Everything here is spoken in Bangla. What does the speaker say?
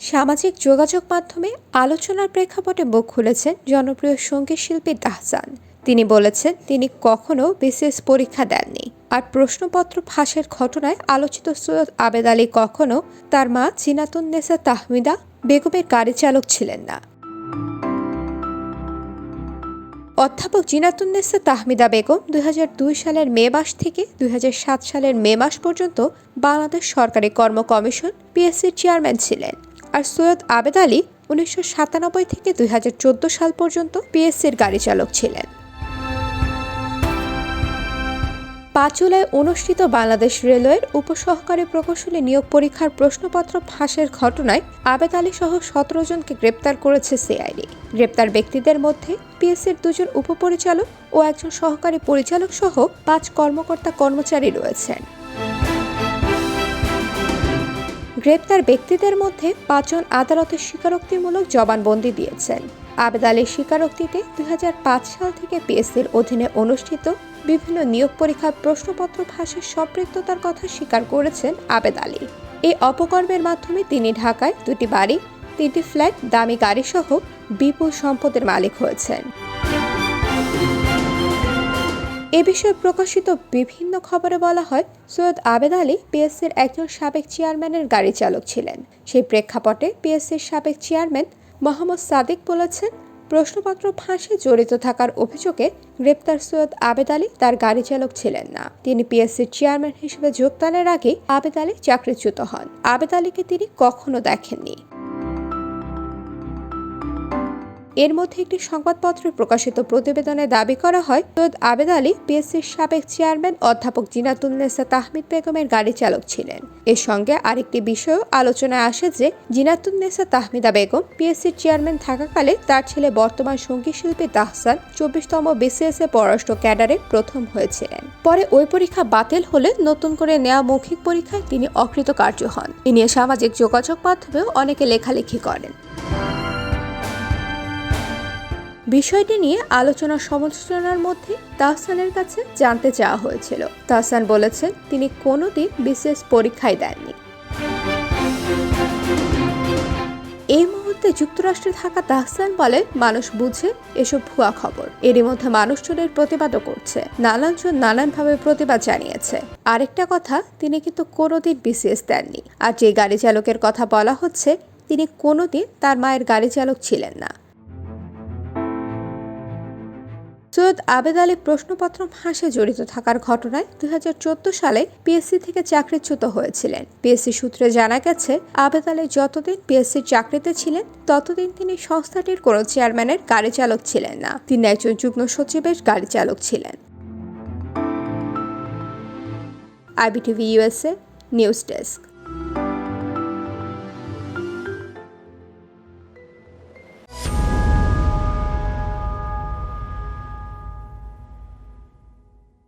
সামাজিক যোগাযোগ মাধ্যমে আলোচনার প্রেক্ষাপটে মুখ খুলেছেন জনপ্রিয় সংগীত শিল্পী তাহসান তিনি বলেছেন, তিনি কখনো বিসিএস পরীক্ষা দেননি। আর প্রশ্নপত্র ফাঁসের ঘটনায় আলোচিত সৈয়দ আবেদ আলী কখনো তার মা চিনাতুন্নেসা তাহমিদা বেগমের গাড়ি চালক ছিলেন না। অধ্যাপক জিনাতুন্নেসা তাহমিদা বেগম দুই হাজার দুই সালের মে মাস থেকে দুই হাজার সাত সালের মে মাস পর্যন্ত বাংলাদেশ সরকারি কর্ম কমিশন পিএসসির চেয়ারম্যান ছিলেন। আর সৈয়দ আবেদ আলী উনিশশো সাতানব্বই থেকে দু হাজার চোদ্দ সাল পর্যন্ত পিএসসির গাড়ি চালক ছিলেন। পাঁচ জুলাই অনুষ্ঠিত বাংলাদেশ রেলওয়ের উপসহকারী প্রকৌশলী নিয়োগ পরীক্ষার প্রশ্নপত্র ফাঁসের ঘটনায় আবেদ আলী সহ সতেরো জনকে গ্রেপ্তার করেছে সিআইডি। গ্রেপ্তার ব্যক্তিদের মধ্যে পিএসসির দুজন উপপরিচালক ও একজন সহকারী পরিচালক সহ পাঁচ কর্মকর্তা কর্মচারী রয়েছেন। গ্রেপ্তার ব্যক্তিদের মধ্যে পাঁচজন আদালতে স্বীকারোক্তিমূলক জবানবন্দি দিয়েছেন। আবেদ আলীর স্বীকারোক্তিতে দুই হাজার পাঁচ সাল থেকে পিএসসির অধীনে অনুষ্ঠিত বিভিন্ন নিয়োগ পরীক্ষার প্রশ্নপত্র ফাঁসের সম্পৃক্ততার কথা স্বীকার করেছেন আবেদ আলী। এই অপকর্মের মাধ্যমে তিনি ঢাকায় দুটি বাড়ি, তিনটি ফ্ল্যাট, দামি গাড়িসহ বিপুল সম্পদের মালিক হয়েছেন। এ বিষয়ে প্রকাশিত বিভিন্ন খবরে বলা হয়, সৈয়দ আবেদ আলী পিএসসির একজন সাবেক চেয়ারম্যানের গাড়ি চালক ছিলেন। সেই প্রেক্ষাপটে পিএসসির সাবেক চেয়ারম্যান মোহাম্মদ সাদিক বলেছেন, প্রশ্নপত্র ফাঁসে জড়িত থাকার অভিযোগে গ্রেপ্তার সৈয়দ আবেদ আলী তার গাড়ি চালক ছিলেন না। তিনি পিএসসির চেয়ারম্যান হিসেবে যোগদানের আগে আবেদ আলী চাকরিচ্যুত হন। আবেদ আলীকে তিনি কখনো দেখেননি। এর মধ্যে একটি সংবাদপত্রে প্রকাশিত প্রতিবেদনে দাবি করা হয়, সৈয়দ আবেদ আলী, পিএসসির সাবেক চেয়ারম্যান অধ্যাপক জিনাতুন্নেসা তাহমিদ বেগমের গাড়ি চালক ছিলেন। এর সঙ্গে আরেকটি বিষয়ও আলোচনায় আসে যে জিনাতুন্নেসা তাহমিদা বেগম, পিএসসির চেয়ারম্যান থাকাকালে তার ছেলে বর্তমান সংগীত শিল্পী তাহসান চব্বিশতম বিসিএস এ পররাষ্ট্র ক্যাডারে প্রথম হয়েছিলেন। পরে ওই পরীক্ষা বাতিল হলে নতুন করে নেওয়া মৌখিক পরীক্ষায় তিনি অকৃতকার্য হন। এ নিয়ে সামাজিক যোগাযোগ মাধ্যমেও অনেকে লেখালেখি করেন। বিষয়টি নিয়ে আলোচনা সমালোচনার মধ্যে তাহসানের কাছে জানতে চাওয়া হয়েছিল। তাহসান বলেছেন তিনি কোনোদিন বিশেষ পরীক্ষায় দেননি। এই মুহূর্তে যুক্তরাষ্ট্রে থাকা তাহসান বলেন মানুষ বুঝে এসব ভুয়া খবর। এরই মধ্যে মানুষজনের প্রতিবাদও করছে। নানানজন নানানভাবে প্রতিবাদ জানিয়েছে। আরেকটা কথা, তিনি কিন্তু কোনোদিন বিসিএস দেননি। আর যে গাড়ি চালকের কথা বলা হচ্ছে, তিনি কোনোদিন তার মায়ের গাড়ি চালক ছিলেন না। সৈয়দ আবেদ আলী প্রশ্নপত্র ফাঁসে জড়িত থাকার ঘটনায় দুই হাজার চোদ্দ সালে পিএসসি থেকে চাকরিচ্যুত হয়েছিলেন। পিএসসি সূত্রে জানা গেছে, আবেদ আলী যতদিন পিএসসির চাকরিতে ছিলেন, ততদিন তিনি সংস্থাটির কোনো চেয়ারম্যানের গাড়ি চালক ছিলেন না। তিনি একজন যুগ্ম সচিবের গাড়ি চালক ছিলেন। IBTV USA news desk.